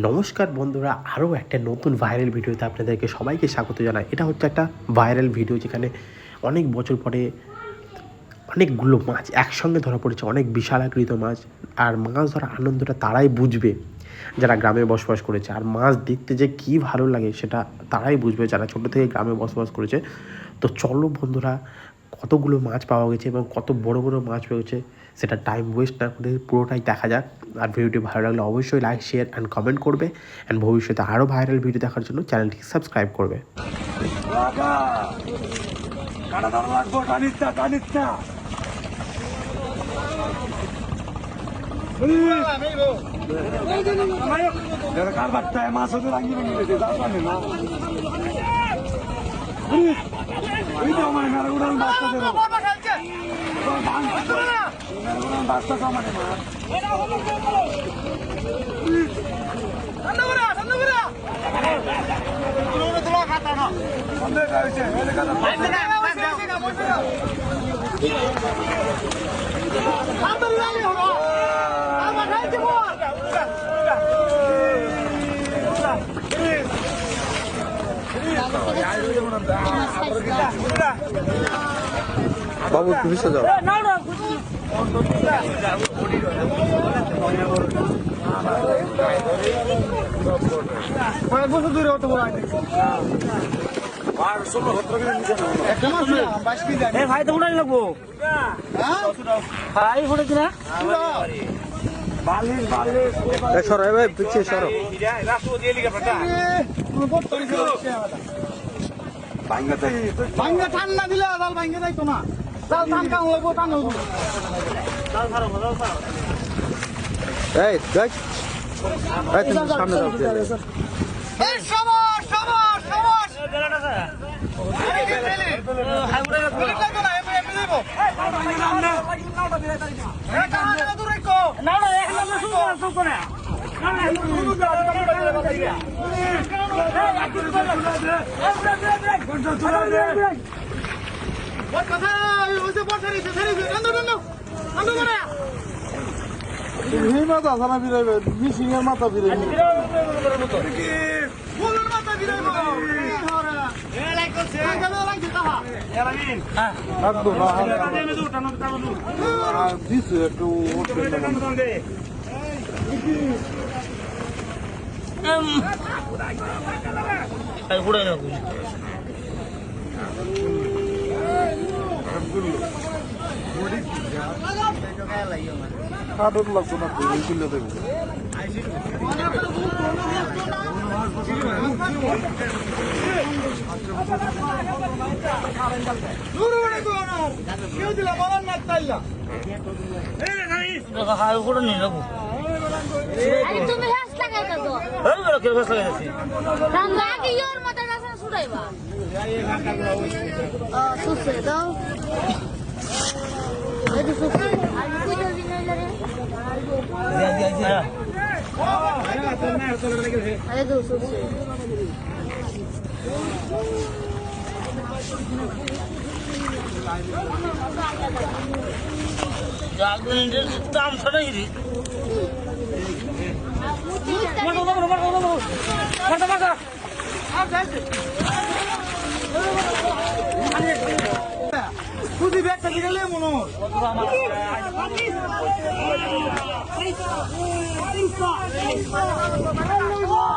নমস্কার বন্ধুরা, আরও একটা নতুন ভাইরাল ভিডিওতে আপনাদেরকে সবাইকে স্বাগত জানাই। এটা হচ্ছে একটা ভাইরাল ভিডিও যেখানে অনেক বছর পরে অনেকগুলো মাছ একসঙ্গে ধরা পড়েছে, অনেক বিশালাকৃত মাছ। আর মাছ ধরার আনন্দটা তারাই বুঝবে যারা গ্রামে বসবাস করেছে। আর মাছ দেখতে যে কী ভালো লাগে সেটা তারাই বুঝবে যারা ছোটো থেকে গ্রামে বসবাস করেছে। তো চলো বন্ধুরা, কতগুলো মাছ পাওয়া গেছে এবং কত বড় বড় মাছ পেয়েছে সেটা টাইম ওয়েস্ট না করে পুরোটাই দেখা যাক। আর ভিডিওটি ভালো লাগলে অবশ্যই লাইক শেয়ার অ্যান্ড কমেন্ট করবে। অ্যান্ড ভবিষ্যতে আরও ভাইরাল ভিডিও দেখার জন্য চ্যানেলটিকে সাবস্ক্রাইব করবে। আমার মেরে উড়ান বাবু তুমি যাও। কয়েক বছর ধরে অত বড় আইনি আর ষোলো সতেরো কেজি নিচে একটা মাছ না বাইশ কেজি ভাই তো উড়াই লাগবো ভাই উড়েছি না বালিশ বালিশ সরো ভাই পিছিয়ে সরো ভাঙ্গা ঠান্ডা দিলে জাল ভাঙ্গে যাইতো না জাল টান কান লাগবো টান হইব এই দেখ এই তুমি সামনে যাও এই লাগবো মিনিট লাগবে না এমনি এমনি দিব এটা আগে দূরে কো না না এখন আমরা শুরু করা শুরু করে না না এখন শুরু করা ওই কথা ওই যে বসারি সে ধরে আন্দো আন্দো আন্দো করে এই মাথা সারা বিরাইবে মিশিং এর মাথা বিরাইবে ফুলের মাথা দিরাইবো এ লাইক করছে লাইক দিতা না। না দিলা বলার না নিয়ে লাগবো তুমি হ্যাস তো কেউ গাছ সুসে দাও এদি সুসে আর রে দো সুসে দাম ছড়াই দি মার মার মার দাও মার দাও মার দাও খুদি ব্যাগটা দিলে মনো নাড়া বাইরে রইছা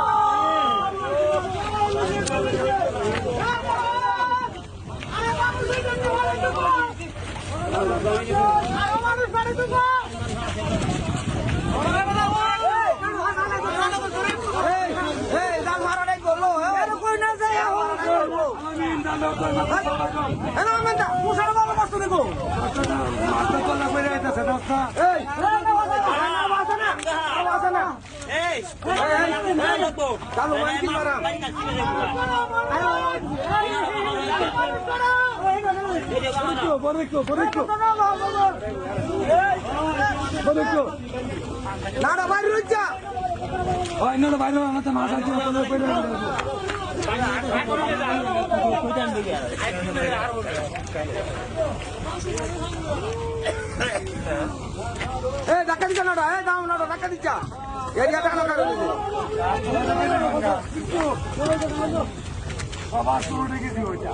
ওই নাড়া বাইরে আমাদের ডাকা দিচ্ছা নাড়া এ দাও নাড়া ডাকা দিচ্ছা? এরিয়া টাকা সবার শুরু দেখেছি ওইটা।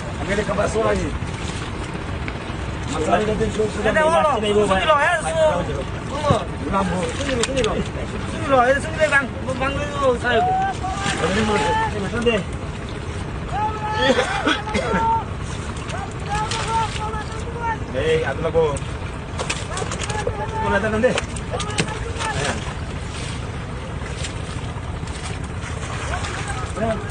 দিতে নাই আমি এটা কবার শোনাই মাসালিটা দিন শুনছি এটা হলো শুনিলো হে শুনিলো শুনিলো শুনিলো এ শুনিলে বাং বাংলো সাহেব দে এই আদলা গো কোন আদলা দে এ যে তেমন তা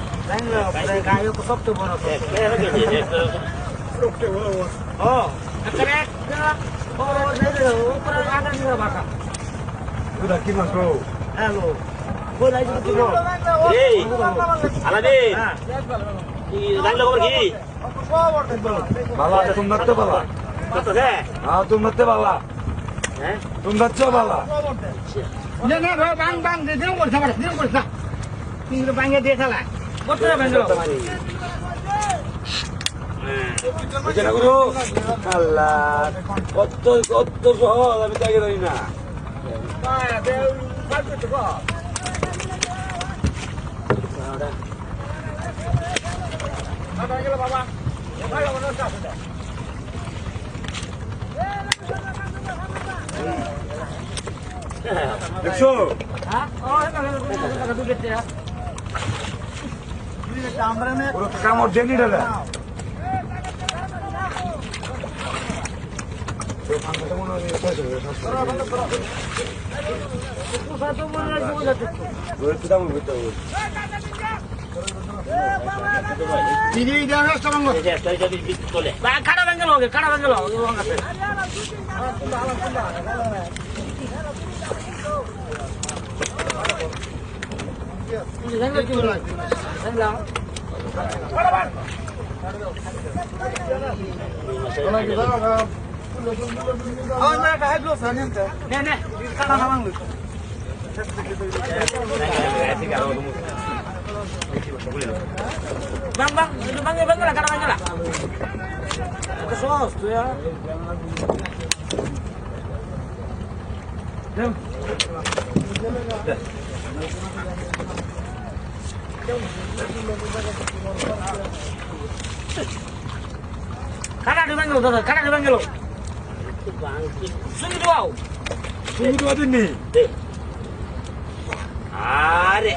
দিয়ে আলাদিন হ্যাঁ কি জানলো খবর কি বালা তোমরা তো বালা রে হ্যাঁ তোমরা তো বালা হ্যাঁ তোমরা তো বালা ভাই বাং বাং দে দিও করছ বাঙ্গে দিয়ে খেলা কত বাঙ্গলো বুঝে না গুরু আল্লাহ কত কত সহজ আমি তাকে জানি না দেখছ জেনি ডালা দিদি দেওয়া রাস্তা ভাঙো চলে কাটা কাটা বাঙ্গলো ভাঙাতে জানলা কি বলা জানলা আমার না একটা হাইড্রো সানেন তো নে নে কাটা না ভাঙলো বাং বাং itu bang bang lah kadang lah itu sos tuh ya Dem. Kada di banglo, kada kada di banglo. Sini dua. তুমি তো দিননি আরে